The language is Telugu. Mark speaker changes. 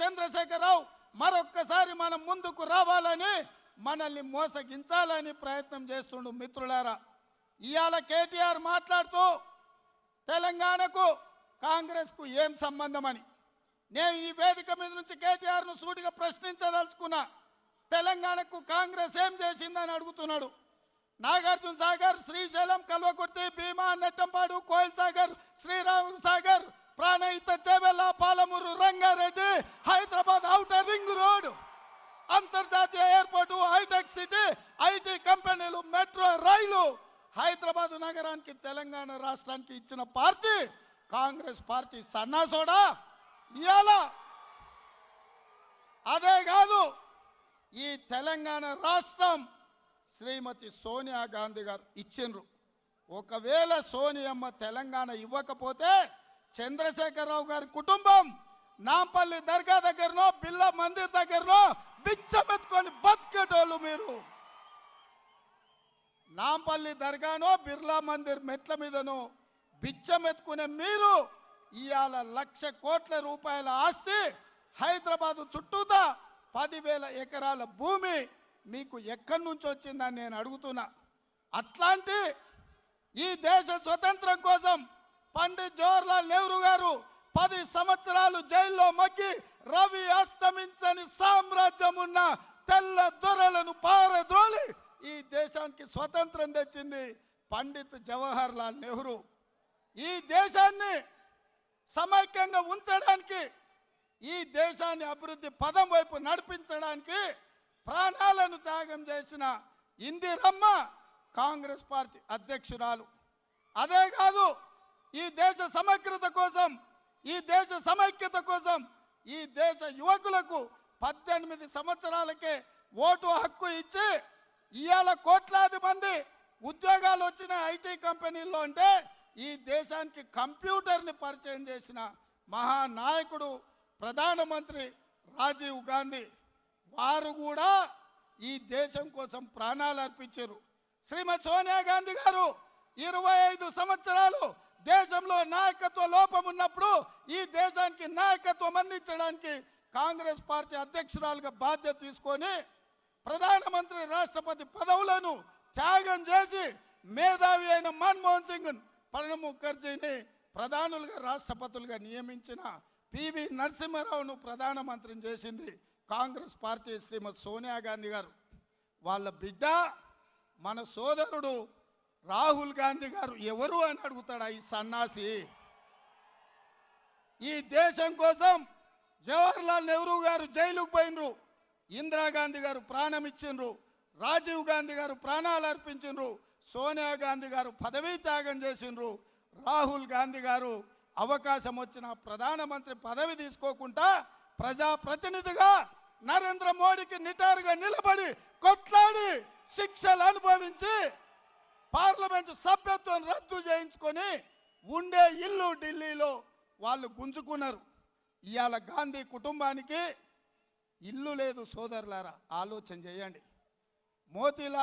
Speaker 1: చంద్రశేఖరరావు మరొక్కసారి మనం ముందుకు రావాలని మనల్ని మోసగించాలని ప్రయత్నం చేస్తుండు మిత్రులారా. ఇవాళ కేటీఆర్ మాట్లాడుతూ తెలంగాణకు కాంగ్రెస్కు ఏం సంబంధం అని నేను ఈ వేదిక మీద నుంచి కేటీఆర్ను సూటిగా ప్రశ్నించదలుచుకున్నా తెలంగాణకు కాంగ్రెస్ ఏం చేసిందని అడుగుతున్నాడు. Nagarjuna Sagar Srisailam Kalwakurthy Bhima Nettampadu Koil Sagar Sriram Sagar Pranahita Chevella Palamuru Rangareddy Hyderabad outer ring road అంతర్జాతీయ airport hitech city IT companies metro రైలు హైదరాబాద్ నగరానికి తెలంగాణ రాష్ట్రానికి ఇచ్చిన పార్టీ కాంగ్రెస్ పార్టీ సన్నాసోడా? ఇవాళ అదే కాదు ఈ తెలంగాణ రాష్ట్రం శ్రీమతి సోనియా గాంధీ గారు ఇచ్చిండ్రు. ఒకవేళ సోనియమ్మ తెలంగాణ ఇవ్వకపోతే చంద్రశేఖరరావు గారి కుటుంబం నాంపల్లి దర్గా దగ్గరనో బిల్ల మందిర్ దగ్గరనో బిచ్చమెత్తుకొని బతికేటోళ్ళు మీరు. నాంపల్లి దర్గానో బిర్లా మందిర్ మెట్ల మీదనో బిచ్చమెత్తుకునే మీరు ఇవాళ లక్ష కోట్ల రూపాయల ఆస్తి హైదరాబాదు చుట్టూతా పదివేల ఎకరాల భూమి మీకు ఎక్కడి నుంచి వచ్చిందని నేను అడుగుతున్నా. అట్లాంటి ఈ దేశ స్వతంత్రం కోసం పండిత్ జవహర్లాల్ నెహ్రూ గారు పది సంవత్సరాలు జైల్లో మగ్గి రవి అస్తమించని సామ్రాజ్యం ఉన్న తెల్ల దొరలను పారద్రోలి ఈ దేశానికి స్వతంత్రం తెచ్చింది పండిత్ జవహర్ లాల్ నెహ్రూ. ఈ దేశాన్ని సమైక్యంగా ఉంచడానికి ఈ దేశాన్ని అభివృద్ధి పదం వైపు నడిపించడానికి ప్రాణాలను త్యాగం చేసిన ఇందిరమ్మ కాంగ్రెస్ పార్టీ అధ్యక్షురాలు. అదే కాదు ఈ దేశ సమగ్రత కోసం ఈ దేశ సమైక్యత కోసం ఈ దేశ యువకులకు పద్దెనిమిది సంవత్సరాలకే ఓటు హక్కు ఇచ్చి ఇవాళ కోట్లాది మంది ఉద్యోగాలు వచ్చిన ఐటీ కంపెనీల్లో అంటే ఈ దేశానికి కంప్యూటర్ని పరిచయం చేసిన మహానాయకుడు ప్రధానమంత్రి రాజీవ్ గాంధీ. వారు కూడా ఈ దేశం కోసం ప్రాణాలు అర్పించారు. శ్రీమతి సోనియా గాంధీ గారు ఇరవై ఐదు సంవత్సరాలు దేశంలో నాయకత్వ లోపం ఉన్నప్పుడు ఈ దేశానికి నాయకత్వం అందించడానికి కాంగ్రెస్ పార్టీ అధ్యక్షురాలుగా బాధ్యత తీసుకొని ప్రధానమంత్రి రాష్ట్రపతి పదవులను త్యాగం చేసి మేధావి అయిన మన్మోహన్ సింగ్ ప్రణబ్ ముఖర్జీని ప్రధానులుగా రాష్ట్రపతులుగా నియమించిన పివి నరసింహారావును ప్రధానమంత్రిని చేసింది కాంగ్రెస్ పార్టీ శ్రీమతి సోనియా గాంధీ గారు. వాళ్ళ బిడ్డ మన సోదరుడు రాహుల్ గాంధీ గారు ఎవరు అని అడుగుతాడా ఈ సన్నాసి? ఈ దేశం కోసం జవహర్లాల్ నెహ్రూ గారు జైలుకు పోయినరు ఇందిరాగాంధీ గారు ప్రాణం ఇచ్చిండ్రు. రాజీవ్ గాంధీ గారు ప్రాణాలు అర్పించిండ్రు. సోనియా గాంధీ గారు పదవీ త్యాగం చేసిండ్రు. రాహుల్ గాంధీ గారు అవకాశం వచ్చిన ప్రధానమంత్రి పదవి తీసుకోకుండా ప్రజాప్రతినిధిగా నరేంద్ర మోడీకి నిటారుగా నిలబడి కొట్లాడి శిక్షలు అనుభవించి పార్లమెంటు సభ్యత్వం రద్దు చేయించుకొని ఉండే ఇల్లు ఢిల్లీలో వాళ్ళు గుంజుకున్నారు. ఇవాళ గాంధీ కుటుంబానికి ఇల్లు లేదు సోదరులారా ఆలోచన చేయండి. మోతీలాల్